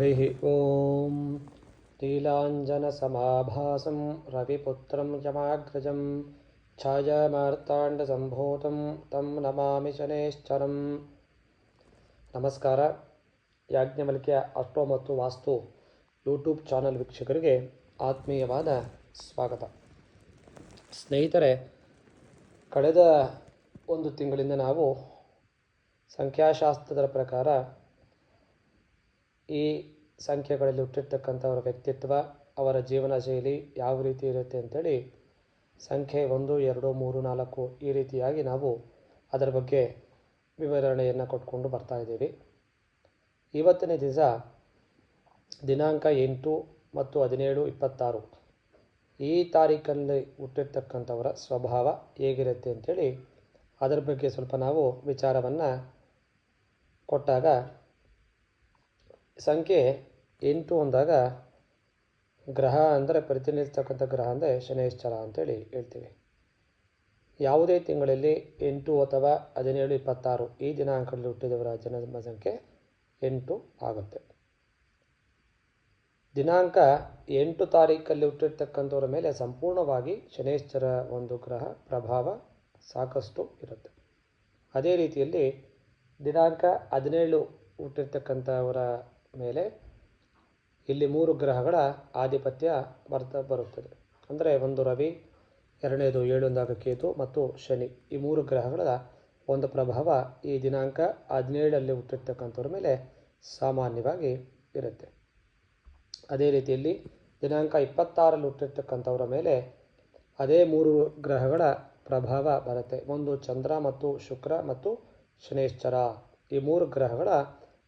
हरिः ॐ नीलाञ्जनसमाभासं रविपुत्रं यमाग्रजं ಛಾಯಾಮಾರ್ತಾಂಡಸಂಭೂತಂ ತಂ ನಮಾಮಿ ಶನೇಶ್ಚರಂ ನಮಸ್ಕಾರ ಯಾಜ್ಞವಲ್ಕ್ಯ ಅಷ್ಟೋ ಮತ್ತು ವಾಸ್ತು ಯೂಟ್ಯೂಬ್ ಚಾನಲ್ ವೀಕ್ಷಕರಿಗೆ ಆತ್ಮೀಯವಾದ ಸ್ವಾಗತ ಸ್ನೇಹಿತರೆ ಕಳೆದ ಒಂದು ತಿಂಗಳಿಂದ ನಾವು ಸಂಖ್ಯಾಶಾಸ್ತ್ರದ ಪ್ರಕಾರ ಈ ಸಂಖ್ಯೆಗಳಲ್ಲಿ ಹುಟ್ಟಿರ್ತಕ್ಕಂಥವರ ವ್ಯಕ್ತಿತ್ವ, ಅವರ ಜೀವನ ಶೈಲಿ ಯಾವ ರೀತಿ ಇರುತ್ತೆ ಅಂಥೇಳಿ ಸಂಖ್ಯೆ ಒಂದು, ಎರಡು, ಮೂರು, ನಾಲ್ಕು ಈ ರೀತಿಯಾಗಿ ನಾವು ಅದರ ಬಗ್ಗೆ ವಿವರಣೆಯನ್ನು ಕೊಟ್ಕೊಂಡು ಬರ್ತಾ ಇದ್ದೀವಿ. ಇವತ್ತಿನ ದಿವಸ ದಿನಾಂಕ ಎಂಟು ಮತ್ತು ಹದಿನೇಳು ಇಪ್ಪತ್ತಾರು. ಈ ತಾರೀಕಲ್ಲಿ ಹುಟ್ಟಿರ್ತಕ್ಕಂಥವರ ಸ್ವಭಾವ ಹೇಗಿರುತ್ತೆ ಅಂಥೇಳಿ ಅದರ ಬಗ್ಗೆ ಸ್ವಲ್ಪ ನಾವು ವಿಚಾರವನ್ನು ಕೊಟ್ಟಾಗ ಸಂಖ್ಯೆ ಎಂಟು ಅಂದಾಗ ಗ್ರಹ ಅಂದರೆ ಪ್ರತಿನಿಧಿಸ್ತಕ್ಕಂಥ ಗ್ರಹ ಅಂದರೆ ಶನೇಶ್ಚರ ಅಂತೇಳಿ ಹೇಳ್ತೀವಿ. ಯಾವುದೇ ತಿಂಗಳಲ್ಲಿ ಎಂಟು ಅಥವಾ ಹದಿನೇಳು, ಇಪ್ಪತ್ತಾರು ಈ ದಿನಾಂಕದಲ್ಲಿ ಹುಟ್ಟಿದವರ ಜನ್ಮ ಸಂಖ್ಯೆ ಎಂಟು ಆಗುತ್ತೆ. ದಿನಾಂಕ ಎಂಟು ತಾರೀಕಲ್ಲಿ ಹುಟ್ಟಿರ್ತಕ್ಕಂಥವ್ರ ಮೇಲೆ ಸಂಪೂರ್ಣವಾಗಿ ಶನೇಶ್ಚರ ಒಂದು ಗ್ರಹ ಪ್ರಭಾವ ಸಾಕಷ್ಟು ಇರುತ್ತೆ. ಅದೇ ರೀತಿಯಲ್ಲಿ ದಿನಾಂಕ ಹದಿನೇಳು ಹುಟ್ಟಿರ್ತಕ್ಕಂಥವರ ಮೇಲೆ ಇಲ್ಲಿ ಮೂರು ಗ್ರಹಗಳ ಆಧಿಪತ್ಯ ಬರ್ತಾ, ಬರುತ್ತದೆ. ಅಂದರೆ ಒಂದು ರವಿ, ಎರಡನೇದು ಏಳೊಂದಾಗ ಕೇತು ಮತ್ತು ಶನಿ. ಈ ಮೂರು ಗ್ರಹಗಳ ಒಂದು ಪ್ರಭಾವ ಈ ದಿನಾಂಕ ಹದಿನೇಳಲ್ಲಿ ಹುಟ್ಟಿರ್ತಕ್ಕಂಥವ್ರ ಮೇಲೆ ಸಾಮಾನ್ಯವಾಗಿ ಇರುತ್ತೆ. ಅದೇ ರೀತಿಯಲ್ಲಿ ದಿನಾಂಕ ಇಪ್ಪತ್ತಾರಲ್ಲಿ ಹುಟ್ಟಿರ್ತಕ್ಕಂಥವ್ರ ಮೇಲೆ ಅದೇ ಮೂರು ಗ್ರಹಗಳ ಪ್ರಭಾವ ಬರುತ್ತೆ. ಒಂದು ಚಂದ್ರ ಮತ್ತು ಶುಕ್ರ ಮತ್ತು ಶನೇಶ್ಚರ. ಈ ಮೂರು ಗ್ರಹಗಳ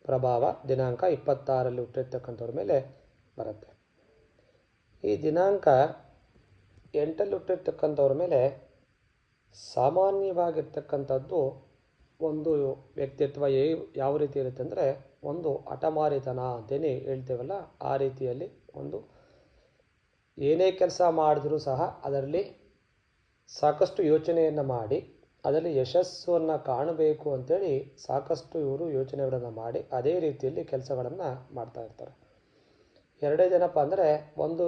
ಪ್ರಭಾವ ದಿನಾಂಕ ಇಪ್ಪತ್ತಾರಲ್ಲಿ ಹುಟ್ಟಿರ್ತಕ್ಕಂಥವ್ರ ಮೇಲೆ ಬರುತ್ತೆ. ಈ ದಿನಾಂಕ ಎಂಟಲ್ಲಿ ಹುಟ್ಟಿರ್ತಕ್ಕಂಥವ್ರ ಮೇಲೆ ಸಾಮಾನ್ಯವಾಗಿರ್ತಕ್ಕಂಥದ್ದು ಒಂದು ವ್ಯಕ್ತಿತ್ವ ಏ ಯಾವ ರೀತಿ ಇರುತ್ತೆ ಅಂದರೆ ಒಂದು ಹಠಮಾರಿತನ ಅಂತೇನೆ ಹೇಳ್ತೇವಲ್ಲ, ಆ ರೀತಿಯಲ್ಲಿ ಒಂದು ಏನೇ ಕೆಲಸ ಮಾಡಿದ್ರೂ ಸಹ ಅದರಲ್ಲಿ ಸಾಕಷ್ಟು ಯೋಚನೆಯನ್ನು ಮಾಡಿ ಅದರಲ್ಲಿ ಯಶಸ್ಸನ್ನು ಕಾಣಬೇಕು ಅಂತೇಳಿ ಸಾಕಷ್ಟು ಇವರು ಯೋಚನೆಗಳನ್ನು ಮಾಡಿ ಅದೇ ರೀತಿಯಲ್ಲಿ ಕೆಲಸಗಳನ್ನು ಮಾಡ್ತಾ ಇರ್ತಾರೆ. ಎರಡೇ ಜನಪ್ಪ ಅಂದರೆ ಒಂದು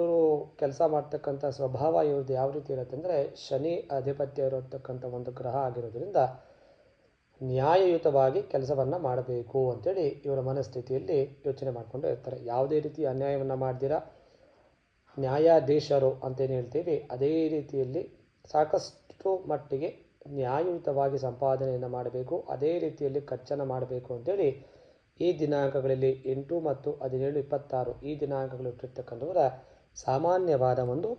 ಕೆಲಸ ಮಾಡ್ತಕ್ಕಂಥ ಸ್ವಭಾವ ಇವ್ರದ್ದು ಯಾವ ರೀತಿ ಇರುತ್ತೆ ಅಂದರೆ ಶನಿ ಅಧಿಪತ್ಯ ಇರತಕ್ಕಂಥ ಒಂದು ಗ್ರಹ ಆಗಿರೋದ್ರಿಂದ ನ್ಯಾಯಯುತವಾಗಿ ಕೆಲಸವನ್ನು ಮಾಡಬೇಕು ಅಂತೇಳಿ ಇವರ ಮನಸ್ಥಿತಿಯಲ್ಲಿ ಯೋಚನೆ ಮಾಡಿಕೊಂಡು ಇರ್ತಾರೆ. ಯಾವುದೇ ರೀತಿ ಅನ್ಯಾಯವನ್ನು ಮಾಡ್ದಿರ, ನ್ಯಾಯಾಧೀಶರು ಅಂತೇನು ಹೇಳ್ತೀವಿ, ಅದೇ ರೀತಿಯಲ್ಲಿ ಸಾಕಷ್ಟು ಮಟ್ಟಿಗೆ ನ್ಯಾಯಯುತವಾಗಿ ಸಂಪಾದನೆಯನ್ನು ಮಾಡಬೇಕು, ಅದೇ ರೀತಿಯಲ್ಲಿ ಖರ್ಚನ್ನು ಮಾಡಬೇಕು ಅಂತೇಳಿ ಈ ದಿನಾಂಕಗಳಲ್ಲಿ ಎಂಟು ಮತ್ತು ಹದಿನೇಳು ಇಪ್ಪತ್ತಾರು ಈ ದಿನಾಂಕಗಳು ಇಟ್ಟಿರ್ತಕ್ಕಂಥವರ ಸಾಮಾನ್ಯವಾದ ಒಂದು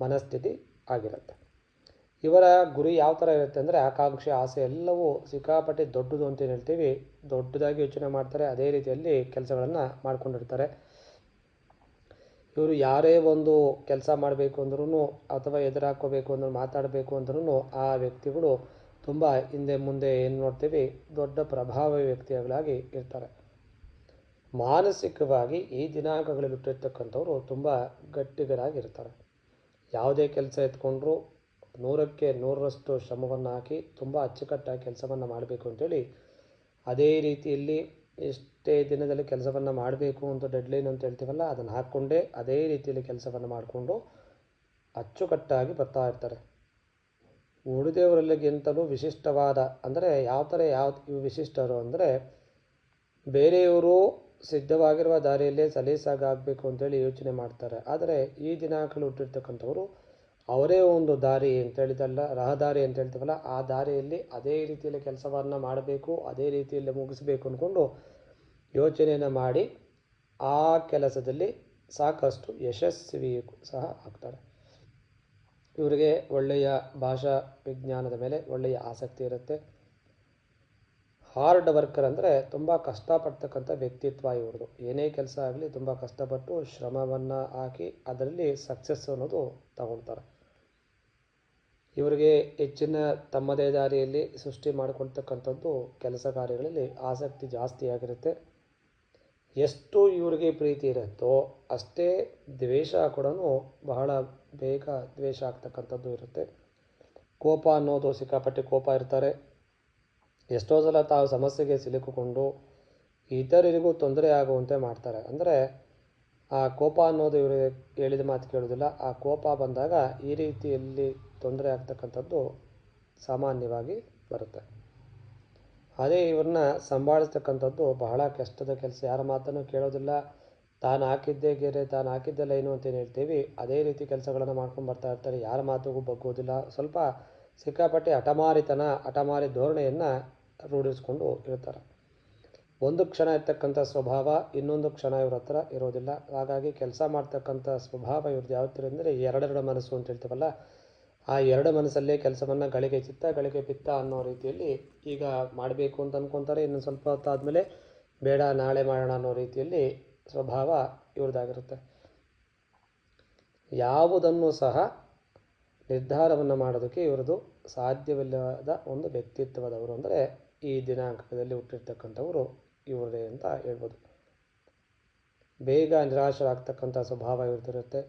ಮನಸ್ಥಿತಿ ಆಗಿರುತ್ತೆ. ಇವರ ಗುರಿ ಯಾವ ಥರ ಇರುತ್ತೆ ಅಂದರೆ ಆಕಾಂಕ್ಷೆ, ಆಸೆ ಎಲ್ಲವೂ ಸಿಕ್ಕಾಪಟ್ಟೆ ದೊಡ್ಡದು ಅಂತ ಹೇಳ್ತೀವಿ. ದೊಡ್ಡದಾಗಿ ಯೋಚನೆ ಮಾಡ್ತಾರೆ, ಅದೇ ರೀತಿಯಲ್ಲಿ ಕೆಲಸಗಳನ್ನು ಮಾಡ್ಕೊಂಡಿರ್ತಾರೆ. ಇವರು ಯಾರೇ ಒಂದು ಕೆಲಸ ಮಾಡಬೇಕು ಅಂದ್ರೂ ಅಥವಾ ಎದುರಾಕೋಬೇಕು ಅಂದ್ರೆ ಮಾತಾಡಬೇಕು ಅಂದ್ರೂ ಆ ವ್ಯಕ್ತಿಗಳು ತುಂಬ ಹಿಂದೆ ಮುಂದೆ ಏನು ನೋಡ್ತೀವಿ, ದೊಡ್ಡ ಪ್ರಭಾವಿ ವ್ಯಕ್ತಿಗಳಾಗಿ ಇರ್ತಾರೆ. ಮಾನಸಿಕವಾಗಿ ಈ ದಿನಾಂಕಗಳಲ್ಲಿ ಹುಟ್ಟಿರ್ತಕ್ಕಂಥವ್ರು ತುಂಬ ಗಟ್ಟಿಗರಾಗಿರ್ತಾರೆ. ಯಾವುದೇ ಕೆಲಸ ಎತ್ಕೊಂಡ್ರೂ ನೂರಕ್ಕೆ ನೂರರಷ್ಟು ಶ್ರಮವನ್ನು ಹಾಕಿ ತುಂಬ ಅಚ್ಚುಕಟ್ಟಾಗಿ ಕೆಲಸವನ್ನು ಮಾಡಬೇಕು ಅಂತೇಳಿ ಅದೇ ರೀತಿಯಲ್ಲಿ ಎಷ್ಟೇ ದಿನದಲ್ಲಿ ಕೆಲಸವನ್ನು ಮಾಡಬೇಕು ಅಂತ ಡೆಡ್ಲೈನ್ ಅಂತ ಹೇಳ್ತೀವಲ್ಲ, ಅದನ್ನು ಹಾಕ್ಕೊಂಡೇ ಅದೇ ರೀತಿಯಲ್ಲಿ ಕೆಲಸವನ್ನು ಮಾಡಿಕೊಂಡು ಅಚ್ಚುಕಟ್ಟಾಗಿ ಬರ್ತಾ ಇರ್ತಾರೆ. ಉಳಿದವರಲ್ಲಿಗಿಂತಲೂ ವಿಶಿಷ್ಟವಾದ, ಅಂದರೆ ಯಾವ ಥರ ಯಾವ ವಿಶಿಷ್ಟರು ಅಂದರೆ, ಬೇರೆಯವರು ಸಿದ್ಧವಾಗಿರುವ ದಾರಿಯಲ್ಲೇ ಸಲೀಸಾಗಬೇಕು ಅಂತೇಳಿ ಯೋಚನೆ ಮಾಡ್ತಾರೆ. ಆದರೆ ಈ ದಿನಾಂಕಗಳು ಹುಟ್ಟಿರ್ತಕ್ಕಂಥವರು ಅವರೇ ಒಂದು ದಾರಿ ಅಂತ ಹೇಳಿದಲ್ಲ, ರಹದಾರಿ ಅಂತ ಹೇಳ್ತೀವಲ್ಲ, ಆ ದಾರಿಯಲ್ಲಿ ಅದೇ ರೀತಿಯಲ್ಲಿ ಕೆಲಸವನ್ನು ಮಾಡಬೇಕು, ಅದೇ ರೀತಿಯಲ್ಲಿ ಮುಗಿಸಬೇಕು ಅಂದ್ಕೊಂಡು ಯೋಚನೆಯನ್ನು ಮಾಡಿ ಆ ಕೆಲಸದಲ್ಲಿ ಸಾಕಷ್ಟು ಯಶಸ್ವಿ ಸಹ ಆಗ್ತಾರೆ ಇವರಿಗೆ ಒಳ್ಳೆಯ ಭಾಷಾ ವಿಜ್ಞಾನದ ಮೇಲೆ ಒಳ್ಳೆಯ ಆಸಕ್ತಿ ಇರುತ್ತೆ. ಹಾರ್ಡ್ ವರ್ಕರ್ ಅಂದರೆ ತುಂಬ ಕಷ್ಟಪಡ್ತಕ್ಕಂಥ ವ್ಯಕ್ತಿತ್ವ ಇವ್ರದ್ದು. ಏನೇ ಕೆಲಸ ಆಗಲಿ ತುಂಬ ಕಷ್ಟಪಟ್ಟು ಶ್ರಮವನ್ನು ಹಾಕಿ ಅದರಲ್ಲಿ ಸಕ್ಸಸ್ ಅನ್ನೋದು ತಗೊಳ್ತಾರೆ. ಇವರಿಗೆ ಹೆಚ್ಚಿನ ತಮ್ಮದೇ ದಾರಿಯಲ್ಲಿ ಸೃಷ್ಟಿ ಮಾಡಿಕೊಳ್ತಕ್ಕಂಥದ್ದು ಕೆಲಸ ಕಾರ್ಯಗಳಲ್ಲಿ ಆಸಕ್ತಿ ಜಾಸ್ತಿ ಆಗಿರುತ್ತೆ. ಎಷ್ಟು ಇವರಿಗೆ ಪ್ರೀತಿ ಇರುತ್ತೋ ಅಷ್ಟೇ ದ್ವೇಷ ಕೂಡ ಬಹಳ ಬೇಗ ದ್ವೇಷ ಆಗ್ತಕ್ಕಂಥದ್ದು ಇರುತ್ತೆ. ಕೋಪ ಅನ್ನೋದು ಸಿಕ್ಕಾಪಟ್ಟೆ ಕೋಪ ಇರ್ತಾರೆ. ಎಷ್ಟೋ ಸಲ ತಾವು ಸಮಸ್ಯೆಗೆ ಸಿಲುಕಿಕೊಂಡು ಇತರರಿಗೂ ತೊಂದರೆ ಆಗುವಂತೆ ಮಾಡ್ತಾರೆ. ಅಂದರೆ ಆ ಕೋಪ ಅನ್ನೋದು ಇವರಿಗೆ ಹೇಳಿದ ಮಾತು ಕೇಳೋದಿಲ್ಲ. ಆ ಕೋಪ ಬಂದಾಗ ಈ ರೀತಿಯಲ್ಲಿ ತೊಂದರೆ ಆಗ್ತಕ್ಕಂಥದ್ದು ಸಾಮಾನ್ಯವಾಗಿ ಬರುತ್ತೆ. ಅದೇ ಇವ್ರನ್ನ ಸಂಭಾಳಿಸ್ತಕ್ಕಂಥದ್ದು ಬಹಳ ಕಷ್ಟದ ಕೆಲಸ. ಯಾರ ಮಾತನ್ನು ಕೇಳೋದಿಲ್ಲ. ತಾನು ಹಾಕಿದ್ದೇ ಗೆರೆ, ತಾನು ಹಾಕಿದ್ದೇ ಏನು ಅಂತೇನು ಹೇಳ್ತೀವಿ. ಅದೇ ರೀತಿ ಕೆಲಸಗಳನ್ನು ಮಾಡ್ಕೊಂಡು ಬರ್ತಾ ಇರ್ತಾರೆ. ಯಾರ ಮಾತಿಗೂ ಬಗ್ಗೋದಿಲ್ಲ. ಸ್ವಲ್ಪ ಸಿಕ್ಕಾಪಟ್ಟೆ ಹಠಮಾರಿತನ, ಹಠಮಾರಿ ಧೋರಣೆಯನ್ನು ರೂಢಿಸ್ಕೊಂಡು ಇರ್ತಾರೆ. ಒಂದು ಕ್ಷಣ ಇರ್ತಕ್ಕಂಥ ಸ್ವಭಾವ, ಇನ್ನೊಂದು ಕ್ಷಣ ಇವ್ರ ಹತ್ರ ಇರೋದಿಲ್ಲ. ಹಾಗಾಗಿ ಕೆಲಸ ಮಾಡ್ತಕ್ಕಂಥ ಸ್ವಭಾವ ಇವ್ರದ್ದು ಯಾವ ಥರ ಅಂದರೆ ಎರಡೆರಡು ಮನಸ್ಸು ಅಂತ ಹೇಳ್ತೀವಲ್ಲ ಆ ಎರಡು ಮನಸ್ಸಲ್ಲೇ ಕೆಲಸವನ್ನು ಗಳಿಗೆ ಚಿತ್ತ, ಗಳಿಗೆ ಪಿತ್ತ ಅನ್ನೋ ರೀತಿಯಲ್ಲಿ ಈಗ ಮಾಡಬೇಕು ಅಂತ ಅಂದ್ಕೊತಾರೆ ಇನ್ನು ಸ್ವಲ್ಪ ಹೊತ್ತಾದಮೇಲೆ ಬೇಡ, ನಾಳೆ ಮಾಡೋಣ ಅನ್ನೋ ರೀತಿಯಲ್ಲಿ ಸ್ವಭಾವ ಇವ್ರದ್ದಾಗಿರುತ್ತೆ. ಯಾವುದನ್ನು ಸಹ ನಿರ್ಧಾರವನ್ನು ಮಾಡೋದಕ್ಕೆ ಇವ್ರದ್ದು ಸಾಧ್ಯವಿಲ್ಲದ ಒಂದು ವ್ಯಕ್ತಿತ್ವದವರು ಅಂದರೆ ಈ ದಿನಾಂಕದಲ್ಲಿ ಹುಟ್ಟಿರ್ತಕ್ಕಂಥವರು ಇವರೇ ಅಂತ ಹೇಳ್ಬೋದು. ಬೇಗ ನಿರಾಶರಾಗ್ತಕ್ಕಂಥ ಸ್ವಭಾವ ಇವ್ರದ್ದಿರುತ್ತೆ.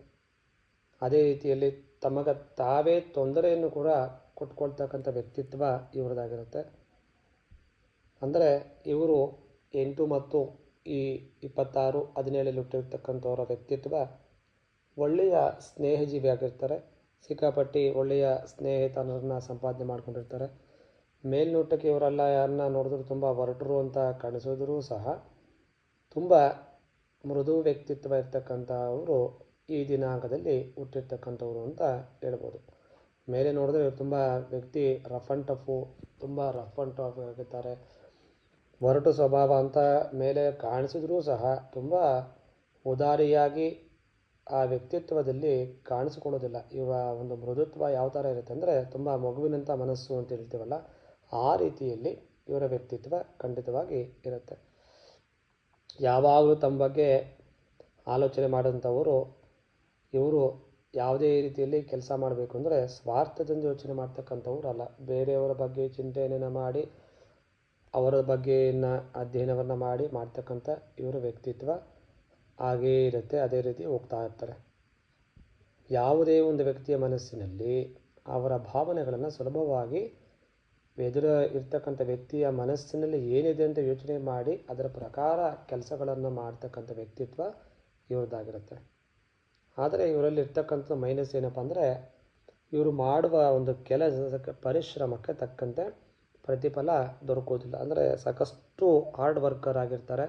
ಅದೇ ರೀತಿಯಲ್ಲಿ ತಮಗೆ ತಾವೇ ತೊಂದರೆಯನ್ನು ಕೂಡ ಕೊಟ್ಕೊಳ್ತಕ್ಕಂಥ ವ್ಯಕ್ತಿತ್ವ ಇವ್ರದ್ದಾಗಿರುತ್ತೆ ಅಂದರೆ ಇವರು ಎಂಟು ಮತ್ತು ಈ ಇಪ್ಪತ್ತಾರು, ಹದಿನೇಳಲ್ಲಿ ಹುಟ್ಟಿರ್ತಕ್ಕಂಥವರ ವ್ಯಕ್ತಿತ್ವ ಒಳ್ಳೆಯ ಸ್ನೇಹಜೀವಿ ಆಗಿರ್ತಾರೆ ಸಿಕ್ಕಾಪಟ್ಟಿ ಒಳ್ಳೆಯ ಸ್ನೇಹಿತನರನ್ನ ಸಂಪಾದನೆ ಮಾಡ್ಕೊಂಡಿರ್ತಾರೆ. ಮೇಲ್ನೋಟಕ್ಕೆ ಇವರೆಲ್ಲ ಯಾರನ್ನ ನೋಡಿದ್ರು ತುಂಬ ಹೊರಟರು ಅಂತ ಕಾಣಿಸಿದ್ರೂ ಸಹ ತುಂಬ ಮೃದು ವ್ಯಕ್ತಿತ್ವ ಇರ್ತಕ್ಕಂಥವರು ಈ ದಿನಾಂಕದಲ್ಲಿ ಹುಟ್ಟಿರ್ತಕ್ಕಂಥವ್ರು ಅಂತ ಹೇಳ್ಬೋದು. ಮೇಲೆ ನೋಡಿದ್ರೆ ತುಂಬ ವ್ಯಕ್ತಿ ರಫ್ ಆ್ಯಂಡ್ ಟಫು, ತುಂಬ ರಫ್ ಆ್ಯಂಡ್ ಟಫ್ ಆಗಿರ್ತಾರೆ. ಒರಟು ಸ್ವಭಾವ ಅಂತ ಮೇಲೆ ಕಾಣಿಸಿದ್ರೂ ಸಹ ತುಂಬ ಉದಾರಿಯಾಗಿ ಆ ವ್ಯಕ್ತಿತ್ವದಲ್ಲಿ ಕಾಣಿಸಿಕೊಳ್ಳೋದಿಲ್ಲ. ಇವ ಒಂದು ಮೃದುತ್ವ ಯಾವ ಥರ ಇರುತ್ತೆ ಅಂದರೆ ತುಂಬ ಮಗುವಿನಂಥ ಮನಸ್ಸು ಅಂತ ಹೇಳ್ತೀವಲ್ಲ, ಆ ರೀತಿಯಲ್ಲಿ ಇವರ ವ್ಯಕ್ತಿತ್ವ ಖಂಡಿತವಾಗಿ ಇರುತ್ತೆ. ಯಾವಾಗಲೂ ತಮ್ಮ ಬಗ್ಗೆ ಆಲೋಚನೆ ಮಾಡೋಂಥವರು ಇವರು ಯಾವುದೇ ರೀತಿಯಲ್ಲಿ ಕೆಲಸ ಮಾಡಬೇಕು ಅಂದರೆ ಸ್ವಾರ್ಥದಿಂದ ಯೋಚನೆ ಮಾಡ್ತಕ್ಕಂಥವ್ರು ಅಲ್ಲ. ಬೇರೆಯವರ ಬಗ್ಗೆ ಚಿಂತನೆಯನ್ನು ಮಾಡಿ, ಅವರ ಬಗ್ಗೆಯನ್ನು ಅಧ್ಯಯನವನ್ನು ಮಾಡಿ ಮಾಡ್ತಕ್ಕಂಥ ಇವರ ವ್ಯಕ್ತಿತ್ವ ಹಾಗೇ ಇರುತ್ತೆ, ಅದೇ ರೀತಿ ಹೋಗ್ತಾ ಇರ್ತಾರೆ. ಯಾವುದೇ ಒಂದು ವ್ಯಕ್ತಿಯ ಮನಸ್ಸಿನಲ್ಲಿ ಅವರ ಭಾವನೆಗಳನ್ನು ಸುಲಭವಾಗಿ ಎದುರ ಇರ್ತಕ್ಕಂಥ ವ್ಯಕ್ತಿಯ ಮನಸ್ಸಿನಲ್ಲಿ ಏನಿದೆ ಅಂತ ಯೋಚನೆ ಮಾಡಿ, ಅದರ ಪ್ರಕಾರ ಕೆಲಸಗಳನ್ನು ಮಾಡ್ತಕ್ಕಂಥ ವ್ಯಕ್ತಿತ್ವ ಇವ್ರದ್ದಾಗಿರುತ್ತೆ. ಆದರೆ ಇವರಲ್ಲಿ ಇರ್ತಕ್ಕಂಥ ಮೈನಸ್ ಏನಪ್ಪ ಅಂದರೆ ಇವರು ಮಾಡುವ ಒಂದು ಕೆಲಸಕ್ಕೆ ಪರಿಶ್ರಮಕ್ಕೆ ತಕ್ಕಂತೆ ಪ್ರತಿಫಲ ದೊರಕೋದಿಲ್ಲ ಅಂದರೆ ಸಾಕಷ್ಟು ಹಾರ್ಡ್ ವರ್ಕರ್ ಆಗಿರ್ತಾರೆ.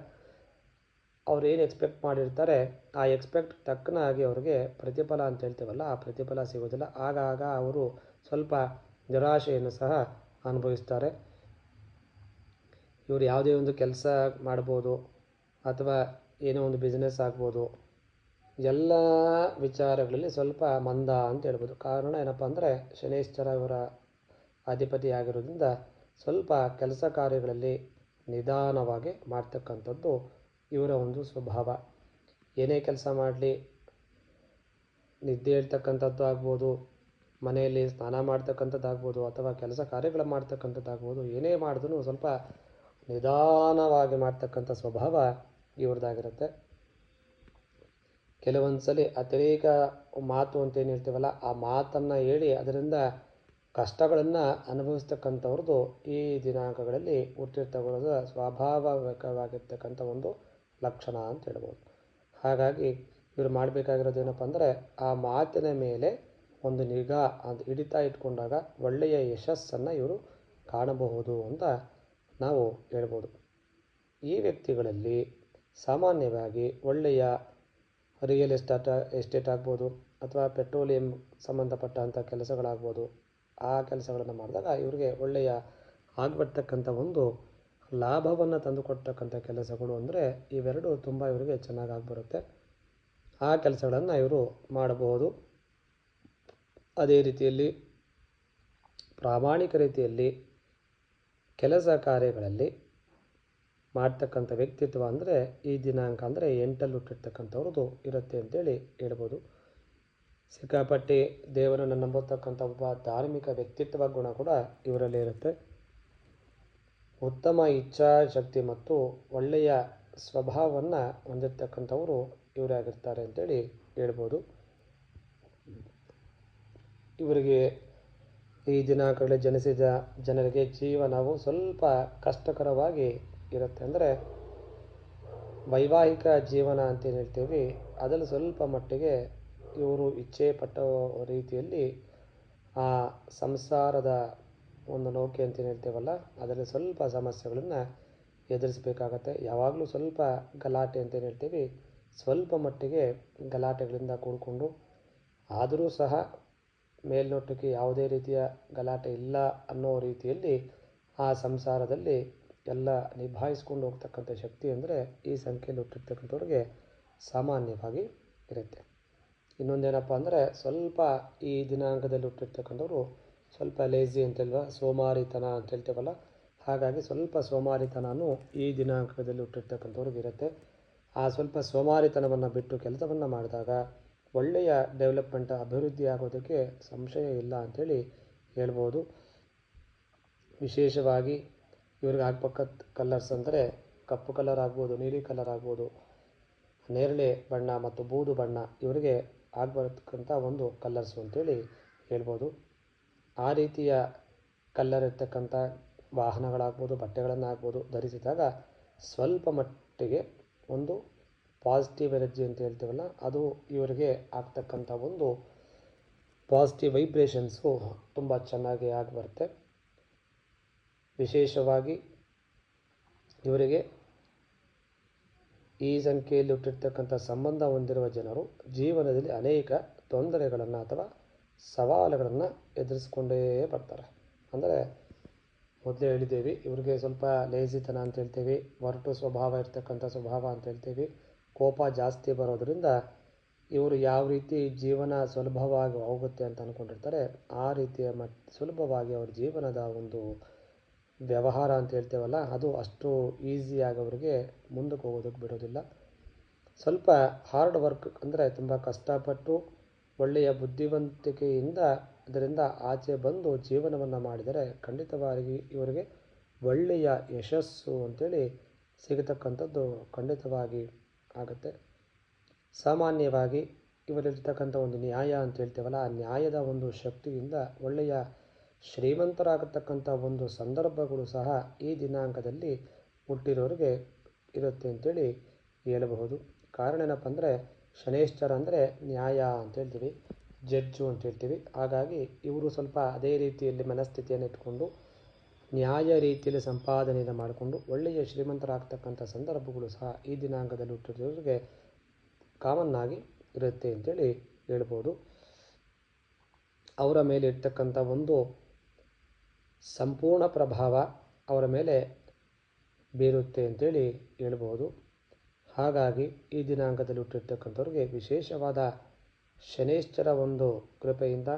ಅವ್ರು ಏನು ಎಕ್ಸ್ಪೆಕ್ಟ್ ಮಾಡಿರ್ತಾರೆ, ಆ ಎಕ್ಸ್ಪೆಕ್ಟ್ ತಕ್ಕನಾಗಿ ಅವ್ರಿಗೆ ಪ್ರತಿಫಲ ಅಂತ ಹೇಳ್ತೀವಲ್ಲ, ಆ ಪ್ರತಿಫಲ ಸಿಗೋದಿಲ್ಲ ಆಗಾಗ ಅವರು ಸ್ವಲ್ಪ ನಿರಾಶೆಯನ್ನು ಸಹ ಅನುಭವಿಸ್ತಾರೆ. ಇವರು ಯಾವುದೇ ಒಂದು ಕೆಲಸ ಮಾಡ್ಬೋದು, ಅಥವಾ ಏನೋ ಒಂದು ಬಿಸ್ನೆಸ್ ಆಗ್ಬೋದು ಎಲ್ಲ ವಿಚಾರಗಳಲ್ಲಿ ಸ್ವಲ್ಪ ಮಂದ ಅಂತ ಹೇಳ್ಬೋದು. ಕಾರಣ ಏನಪ್ಪ ಅಂದರೆ ಶನೇಶ್ವರ ಇವರ ಅಧಿಪತಿ ಆಗಿರೋದ್ರಿಂದ ಸ್ವಲ್ಪ ಕೆಲಸ ಕಾರ್ಯಗಳಲ್ಲಿ ನಿಧಾನವಾಗಿ ಮಾಡ್ತಕ್ಕಂಥದ್ದು ಇವರ ಒಂದು ಸ್ವಭಾವ. ಏನೇ ಕೆಲಸ ಮಾಡಲಿ, ನಿದ್ದೆ ಹೇಳ್ತಕ್ಕಂಥದ್ದು ಆಗ್ಬೋದು, ಮನೆಯಲ್ಲಿ ಸ್ನಾನ ಮಾಡ್ತಕ್ಕಂಥದ್ದಾಗ್ಬೋದು ಅಥವಾ ಕೆಲಸ ಕಾರ್ಯಗಳು ಮಾಡ್ತಕ್ಕಂಥದ್ದಾಗ್ಬೋದು ಏನೇ ಮಾಡಿದ್ರೂ ಸ್ವಲ್ಪ ನಿಧಾನವಾಗಿ ಮಾಡ್ತಕ್ಕಂಥ ಸ್ವಭಾವ ಇವ್ರದ್ದಾಗಿರುತ್ತೆ ಕೆಲವೊಂದು ಸಲ ಅತಿರೇಕ ಮಾತು ಅಂತ ಏನು ಹೇಳ್ತೀವಲ್ಲ, ಆ ಮಾತನ್ನು ಹೇಳಿ ಅದರಿಂದ ಕಷ್ಟಗಳನ್ನು ಅನುಭವಿಸ್ತಕ್ಕಂಥವ್ರದ್ದು ಈ ದಿನಾಂಕಗಳಲ್ಲಿ ಹುಟ್ಟಿರ್ತಕ್ಕಂಥ ಸ್ವಾಭಾವಿಕವಾಗಿರ್ತಕ್ಕಂಥ ಒಂದು ಲಕ್ಷಣ ಅಂತ ಹೇಳ್ಬೋದು. ಹಾಗಾಗಿ ಇವರು ಮಾಡಬೇಕಾಗಿರೋದು ಏನಪ್ಪ ಅಂದರೆ, ಆ ಮಾತಿನ ಮೇಲೆ ಒಂದು ನಿಗಾ ಅದು ಹಿಡಿತಾ ಇಟ್ಕೊಂಡಾಗ ಒಳ್ಳೆಯ ಯಶಸ್ಸನ್ನು ಇವರು ಕಾಣಬಹುದು ಅಂತ ನಾವು ಹೇಳ್ಬೋದು. ಈ ವ್ಯಕ್ತಿಗಳಲ್ಲಿ ಸಾಮಾನ್ಯವಾಗಿ ಒಳ್ಳೆಯ ರಿಯಲ್ ಎಸ್ಟೇಟ್ ಎಸ್ಟೇಟ್ ಆಗ್ಬೋದು ಅಥವಾ ಪೆಟ್ರೋಲಿಯಂ ಸಂಬಂಧಪಟ್ಟಂಥ ಕೆಲಸಗಳಾಗ್ಬೋದು, ಆ ಕೆಲಸಗಳನ್ನು ಮಾಡಿದಾಗ ಇವರಿಗೆ ಒಳ್ಳೆಯ ಆಗ್ಬರ್ತಕ್ಕಂಥ ಒಂದು ಲಾಭವನ್ನು ತಂದುಕೊಡ್ತಕ್ಕಂಥ ಕೆಲಸಗಳು ಅಂದರೆ ಇವೆರಡು ತುಂಬ ಇವರಿಗೆ ಚೆನ್ನಾಗಿ ಆಗಿಬರುತ್ತೆ ಆ ಕೆಲಸಗಳನ್ನು ಇವರು ಮಾಡಬಹುದು. ಅದೇ ರೀತಿಯಲ್ಲಿ ಪ್ರಾಮಾಣಿಕ ರೀತಿಯಲ್ಲಿ ಕೆಲಸ ಕಾರ್ಯಗಳಲ್ಲಿ ಮಾಡ್ತಕ್ಕಂಥ ವ್ಯಕ್ತಿತ್ವ ಅಂದರೆ ಈ ದಿನಾಂಕ ಅಂದರೆ ಎಂಟಲ್ಲಿ ಹುಟ್ಟಿರ್ತಕ್ಕಂಥವ್ರದ್ದು ಇರುತ್ತೆ ಅಂತೇಳಿ ಹೇಳ್ಬೋದು. ಸಿಕ್ಕಾಪಟ್ಟಿ ದೇವರನ್ನು ನಂಬತಕ್ಕಂಥ ಒಬ್ಬ ಧಾರ್ಮಿಕ ವ್ಯಕ್ತಿತ್ವ ಗುಣ ಕೂಡ ಇವರಲ್ಲಿ ಇರುತ್ತೆ. ಉತ್ತಮ ಇಚ್ಛಾಶಕ್ತಿ ಮತ್ತು ಒಳ್ಳೆಯ ಸ್ವಭಾವವನ್ನು ಹೊಂದಿರ್ತಕ್ಕಂಥವರು ಇವರಾಗಿರ್ತಾರೆ ಅಂತೇಳಿ ಹೇಳ್ಬೋದು. ಇವರಿಗೆ ಈ ದಿನಾಂಕಗಳಲ್ಲಿ ಜನಿಸಿದ ಜನರಿಗೆ ಜೀವನವು ಸ್ವಲ್ಪ ಕಷ್ಟಕರವಾಗಿ ಇರುತ್ತೆ. ಅಂದರೆ ವೈವಾಹಿಕ ಜೀವನ ಅಂತೇನು ಹೇಳ್ತೀವಿ, ಅದರಲ್ಲಿ ಸ್ವಲ್ಪ ಮಟ್ಟಿಗೆ ಇವರು ಇಚ್ಛೆ ಪಟ್ಟ ರೀತಿಯಲ್ಲಿ ಆ ಸಂಸಾರದ ಒಂದು ನೌಕೆ ಅಂತೇನು ಹೇಳ್ತೇವಲ್ಲ, ಅದರಲ್ಲಿ ಸ್ವಲ್ಪ ಸಮಸ್ಯೆಗಳನ್ನು ಎದುರಿಸಬೇಕಾಗತ್ತೆ. ಯಾವಾಗಲೂ ಸ್ವಲ್ಪ ಗಲಾಟೆ ಅಂತೇನು ಹೇಳ್ತೀವಿ, ಸ್ವಲ್ಪ ಮಟ್ಟಿಗೆ ಗಲಾಟೆಗಳಿಂದ ಕೂಡಿಕೊಂಡು, ಆದರೂ ಸಹ ಮೇಲ್ನೋಟಕ್ಕೆ ಯಾವುದೇ ರೀತಿಯ ಗಲಾಟೆ ಇಲ್ಲ ಅನ್ನೋ ರೀತಿಯಲ್ಲಿ ಆ ಸಂಸಾರದಲ್ಲಿ ಎಲ್ಲ ನಿಭಾಯಿಸ್ಕೊಂಡು ಹೋಗ್ತಕ್ಕಂಥ ಶಕ್ತಿ ಅಂದರೆ ಈ ಸಂಖ್ಯೆಯಲ್ಲಿ ಹುಟ್ಟಿರ್ತಕ್ಕಂಥವ್ರಿಗೆ ಸಾಮಾನ್ಯವಾಗಿ ಇರುತ್ತೆ. ಇನ್ನೊಂದೇನಪ್ಪ ಅಂದರೆ ಸ್ವಲ್ಪ ಈ ದಿನಾಂಕದಲ್ಲಿ ಹುಟ್ಟಿರ್ತಕ್ಕಂಥವ್ರು ಸ್ವಲ್ಪ ಲೇಜಿ ಅಂತಲ್ವಾ ಸೋಮಾರಿತನ ಅಂತ ಹೇಳ್ತೇವಲ್ಲ, ಹಾಗಾಗಿ ಸ್ವಲ್ಪ ಸೋಮಾರಿತನೂ ಈ ದಿನಾಂಕದಲ್ಲಿ ಹುಟ್ಟಿರ್ತಕ್ಕಂಥವ್ರಿಗೆ ಇರುತ್ತೆ. ಆ ಸ್ವಲ್ಪ ಸೋಮಾರಿತನವನ್ನು ಬಿಟ್ಟು ಕೆಲಸವನ್ನು ಮಾಡಿದಾಗ ಒಳ್ಳೆಯ ಡೆವಲಪ್ಮೆಂಟ್ ಅಭಿವೃದ್ಧಿ ಆಗೋದಕ್ಕೆ ಸಂಶಯ ಇಲ್ಲ ಅಂಥೇಳಿ ಹೇಳ್ಬೋದು. ವಿಶೇಷವಾಗಿ ಇವ್ರಿಗೆ ಹಾಕ್ಬೇಕಂತ ಕಲರ್ಸ್ ಅಂದರೆ ಕಪ್ಪು ಕಲರ್ ಆಗ್ಬೋದು, ನೀಲಿ ಕಲರ್ ಆಗ್ಬೋದು, ನೇರಳೆ ಬಣ್ಣ ಮತ್ತು ಬೂದು ಬಣ್ಣ ಇವರಿಗೆ ಆಗ್ಬರ್ತಕ್ಕಂಥ ಒಂದು ಕಲ್ಲರ್ಸು ಅಂತೇಳಿ ಹೇಳ್ಬೋದು. ಆ ರೀತಿಯ ಕಲ್ಲರ್ ಇರ್ತಕ್ಕಂಥ ವಾಹನಗಳಾಗ್ಬೋದು ಬಟ್ಟೆಗಳನ್ನು ಆಗ್ಬೋದು ಧರಿಸಿದಾಗ ಸ್ವಲ್ಪ ಮಟ್ಟಿಗೆ ಒಂದು ಪಾಸಿಟಿವ್ ಎನರ್ಜಿ ಅಂತ ಹೇಳ್ತೀವಲ್ಲ, ಅದು ಇವರಿಗೆ ಆಗ್ತಕ್ಕಂಥ ಒಂದು ಪಾಸಿಟಿವ್ ವೈಬ್ರೇಷನ್ಸು ತುಂಬ ಚೆನ್ನಾಗಿ ಆಗಿ ಬರುತ್ತೆ ವಿಶೇಷವಾಗಿ ಇವರಿಗೆ ಈ ಸಂಖ್ಯೆಯಲ್ಲಿ ಹುಟ್ಟಿರ್ತಕ್ಕಂಥ ಸಂಬಂಧ ಹೊಂದಿರುವ ಜನರು ಜೀವನದಲ್ಲಿ ಅನೇಕ ತೊಂದರೆಗಳನ್ನು ಅಥವಾ ಸವಾಲುಗಳನ್ನು ಎದುರಿಸ್ಕೊಂಡೇ ಬರ್ತಾರೆ. ಅಂದರೆ ಮೊದಲೇ ಹೇಳಿದ್ದೇವೆ, ಇವ್ರಿಗೆ ಸ್ವಲ್ಪ ಲೇಜಿತನ ಅಂತ ಹೇಳ್ತೀವಿ, ಹೊರಟು ಸ್ವಭಾವ ಇರ್ತಕ್ಕಂಥ ಸ್ವಭಾವ ಅಂತ ಹೇಳ್ತೀವಿ, ಕೋಪ ಜಾಸ್ತಿ ಬರೋದರಿಂದ ಇವರು ಯಾವ ರೀತಿ ಜೀವನ ಸುಲಭವಾಗಿ ಹೋಗುತ್ತೆ ಅಂತ ಅಂದ್ಕೊಂಡಿರ್ತಾರೆ ಆ ರೀತಿಯ ಮಟ್, ಸುಲಭವಾಗಿ ಅವ್ರ ಜೀವನದ ಒಂದು ವ್ಯವಹಾರ ಅಂತ ಹೇಳ್ತೇವಲ್ಲ, ಅದು ಅಷ್ಟು ಈಸಿಯಾಗಿ ಅವರಿಗೆ ಮುಂದಕ್ಕೆ ಹೋಗೋದಕ್ಕೆ ಬಿಡೋದಿಲ್ಲ. ಸ್ವಲ್ಪ ಹಾರ್ಡ್ ವರ್ಕ್ ಅಂದರೆ ತುಂಬ ಕಷ್ಟಪಟ್ಟು ಒಳ್ಳೆಯ ಬುದ್ಧಿವಂತಿಕೆಯಿಂದ ಅದರಿಂದ ಆಚೆ ಬಂದು ಜೀವನವನ್ನು ಮಾಡಿದರೆ ಖಂಡಿತವಾಗಿ ಇವರಿಗೆ ಒಳ್ಳೆಯ ಯಶಸ್ಸು ಅಂತೇಳಿ ಸಿಗತಕ್ಕಂಥದ್ದು ಖಂಡಿತವಾಗಿ ಆಗುತ್ತೆ. ಸಾಮಾನ್ಯವಾಗಿ ಇವರಿರ್ತಕ್ಕಂಥ ಒಂದು ನ್ಯಾಯ ಅಂತ ಹೇಳ್ತೇವಲ್ಲ, ಆ ನ್ಯಾಯದ ಒಂದು ಶಕ್ತಿಯಿಂದ ಒಳ್ಳೆಯ ಶ್ರೀಮಂತರಾಗತಕ್ಕಂಥ ಒಂದು ಸಂದರ್ಭಗಳು ಸಹ ಈ ದಿನಾಂಕದಲ್ಲಿ ಹುಟ್ಟಿರೋರಿಗೆ ಇರುತ್ತೆ ಅಂತೇಳಿ ಹೇಳಬಹುದು. ಕಾರಣ ಏನಪ್ಪ ಅಂದರೆ, ಶನೇಶ್ವರ ಅಂದರೆ ನ್ಯಾಯ ಅಂತ ಹೇಳ್ತೀವಿ, ಜಡ್ಜು ಅಂತ ಹೇಳ್ತೀವಿ. ಹಾಗಾಗಿ ಇವರು ಸ್ವಲ್ಪ ಅದೇ ರೀತಿಯಲ್ಲಿ ಮನಸ್ಥಿತಿಯನ್ನು ಇಟ್ಕೊಂಡು, ನ್ಯಾಯ ರೀತಿಯಲ್ಲಿ ಸಂಪಾದನೆಯನ್ನು ಮಾಡಿಕೊಂಡು, ಒಳ್ಳೆಯ ಶ್ರೀಮಂತರಾಗ್ತಕ್ಕಂಥ ಸಂದರ್ಭಗಳು ಸಹ ಈ ದಿನಾಂಕದಲ್ಲಿ ಹುಟ್ಟಿರೋರಿಗೆ ಕಾಮನ್ ಆಗಿ ಇರುತ್ತೆ ಅಂತೇಳಿ ಹೇಳ್ಬೋದು ಅವರ ಮೇಲೆ ಇರ್ತಕ್ಕಂಥ ಒಂದು ಸಂಪೂರ್ಣ ಪ್ರಭಾವ ಅವರ ಮೇಲೆ ಬೀರುತ್ತೆ ಅಂತೇಳಿ ಹೇಳ್ಬೋದು. ಹಾಗಾಗಿ ಈ ದಿನಾಂಕದಲ್ಲಿ ಹುಟ್ಟಿರ್ತಕ್ಕಂಥವ್ರಿಗೆ ವಿಶೇಷವಾದ ಶನೇಶ್ವರ ಒಂದು ಕೃಪೆಯಿಂದ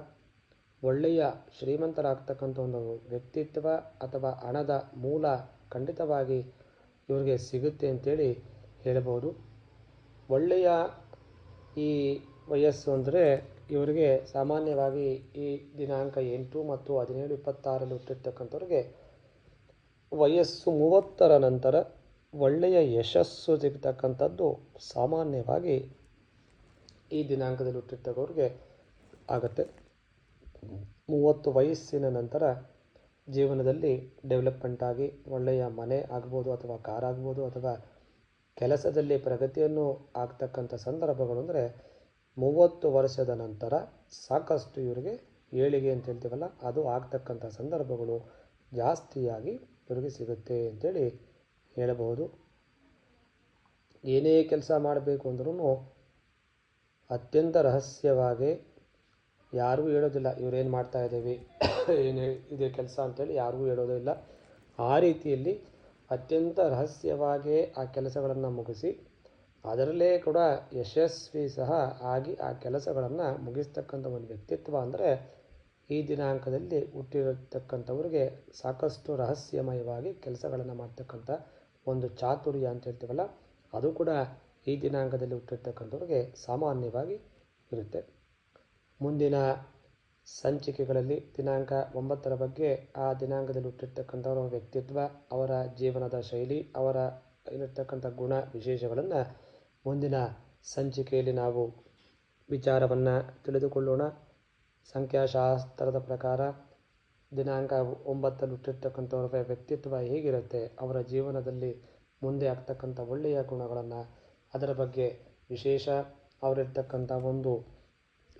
ಒಳ್ಳೆಯ ಶ್ರೀಮಂತರಾಗ್ತಕ್ಕಂಥ ಒಂದು ವ್ಯಕ್ತಿತ್ವ ಅಥವಾ ಹಣದ ಮೂಲ ಖಂಡಿತವಾಗಿ ಇವರಿಗೆ ಸಿಗುತ್ತೆ ಅಂತೇಳಿ ಹೇಳ್ಬೋದು. ಒಳ್ಳೆಯ ಈ ವಯಸ್ಸು ಅಂದರೆ ಇವರಿಗೆ ಸಾಮಾನ್ಯವಾಗಿ ಈ ದಿನಾಂಕ ಎಂಟು ಮತ್ತು ಹದಿನೇಳು ಇಪ್ಪತ್ತಾರಲ್ಲಿ ಹುಟ್ಟಿರ್ತಕ್ಕಂಥವ್ರಿಗೆ ವಯಸ್ಸು ಮೂವತ್ತರ ನಂತರ ಒಳ್ಳೆಯ ಯಶಸ್ಸು ಸಿಗ್ತಕ್ಕಂಥದ್ದು ಸಾಮಾನ್ಯವಾಗಿ ಈ ದಿನಾಂಕದಲ್ಲಿ ಹುಟ್ಟಿರ್ತಕ್ಕವ್ರಿಗೆ ಆಗುತ್ತೆ. ಮೂವತ್ತು ವಯಸ್ಸಿನ ನಂತರ ಜೀವನದಲ್ಲಿ ಡೆವಲಪ್ಮೆಂಟ್ ಆಗಿ ಒಳ್ಳೆಯ ಮನೆ ಆಗ್ಬೋದು ಅಥವಾ ಕಾರ್ ಆಗ್ಬೋದು ಅಥವಾ ಕೆಲಸದಲ್ಲಿ ಪ್ರಗತಿಯನ್ನು ಆಗ್ತಕ್ಕಂಥ ಸಂದರ್ಭಗಳು ಅಂದರೆ ಮೂವತ್ತು ವರ್ಷದ ನಂತರ ಸಾಕಷ್ಟು ಇವರಿಗೆ ಏಳಿಗೆ ಅಂತ ಹೇಳ್ತೀವಲ್ಲ, ಅದು ಆಗ್ತಕ್ಕಂಥ ಸಂದರ್ಭಗಳು ಜಾಸ್ತಿಯಾಗಿ ಇವರಿಗೆ ಸಿಗುತ್ತೆ ಅಂತೇಳಿ ಹೇಳಬಹುದು. ಏನೇ ಕೆಲಸ ಮಾಡಬೇಕು ಅಂದ್ರೂ ಅತ್ಯಂತ ರಹಸ್ಯವಾಗಿ ಯಾರಿಗೂ ಹೇಳೋದಿಲ್ಲ, ಇವರೇನು ಮಾಡ್ತಾ ಇದ್ದೀವಿ, ಏನು ಇದೆ ಕೆಲಸ ಅಂತೇಳಿ ಯಾರಿಗೂ ಹೇಳೋದಿಲ್ಲ ಆ ರೀತಿಯಲ್ಲಿ ಅತ್ಯಂತ ರಹಸ್ಯವಾಗಿ ಆ ಕೆಲಸಗಳನ್ನು ಮುಗಿಸಿ ಅದರಲ್ಲೇ ಕೂಡ ಯಶಸ್ವಿ ಸಹ ಆಗಿ ಆ ಕೆಲಸಗಳನ್ನು ಮುಗಿಸ್ತಕ್ಕಂಥ ಒಂದು ವ್ಯಕ್ತಿತ್ವ ಅಂದರೆ ಈ ದಿನಾಂಕದಲ್ಲಿ ಹುಟ್ಟಿರತಕ್ಕಂಥವ್ರಿಗೆ ಸಾಕಷ್ಟು ರಹಸ್ಯಮಯವಾಗಿ ಕೆಲಸಗಳನ್ನು ಮಾಡ್ತಕ್ಕಂಥ ಒಂದು ಚಾತುರ್ಯ ಅಂತ ಹೇಳ್ತೀವಲ್ಲ, ಅದು ಕೂಡ ಈ ದಿನಾಂಕದಲ್ಲಿ ಹುಟ್ಟಿರ್ತಕ್ಕಂಥವ್ರಿಗೆ ಸಾಮಾನ್ಯವಾಗಿ ಇರುತ್ತೆ. ಮುಂದಿನ ಸಂಚಿಕೆಗಳಲ್ಲಿ ದಿನಾಂಕ ಒಂಬತ್ತರ ಬಗ್ಗೆ ಆ ದಿನಾಂಕದಲ್ಲಿ ಹುಟ್ಟಿರ್ತಕ್ಕಂಥವರ ವ್ಯಕ್ತಿತ್ವ, ಅವರ ಜೀವನದ ಶೈಲಿ, ಅವರ ಇರತಕ್ಕಂಥ ಗುಣ ವಿಶೇಷಗಳನ್ನು ಮುಂದಿನ ಸಂಚಿಕೆಯಲ್ಲಿ ನಾವು ವಿಚಾರವನ್ನು ತಿಳಿದುಕೊಳ್ಳೋಣ. ಸಂಖ್ಯಾಶಾಸ್ತ್ರದ ಪ್ರಕಾರ ದಿನಾಂಕ ಒಂಬತ್ತಲ್ಲಿ ಹುಟ್ಟಿರ್ತಕ್ಕಂಥವ್ರ ವ್ಯಕ್ತಿತ್ವ ಹೇಗಿರುತ್ತೆ? ಅವರ ಜೀವನದಲ್ಲಿ ಮುಂದೆ ಆಗ್ತಕ್ಕಂಥ ಒಳ್ಳೆಯ ಗುಣಗಳನ್ನು, ಅದರ ಬಗ್ಗೆ ವಿಶೇಷ ಅವರಿರ್ತಕ್ಕಂಥ ಒಂದು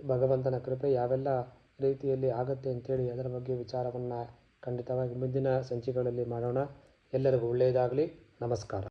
ಭಗವಂತನ ಕೃಪೆ ಯಾವೆಲ್ಲ ರೀತಿಯಲ್ಲಿ ಆಗುತ್ತೆ ಅಂತೇಳಿ ಅದರ ಬಗ್ಗೆ ವಿಚಾರವನ್ನು ಖಂಡಿತವಾಗಿ ಮುಂದಿನ ಸಂಚಿಕೆಗಳಲ್ಲಿ ಮಾಡೋಣ. ಎಲ್ಲರಿಗೂ ಒಳ್ಳೆಯದಾಗಲಿ. ನಮಸ್ಕಾರ.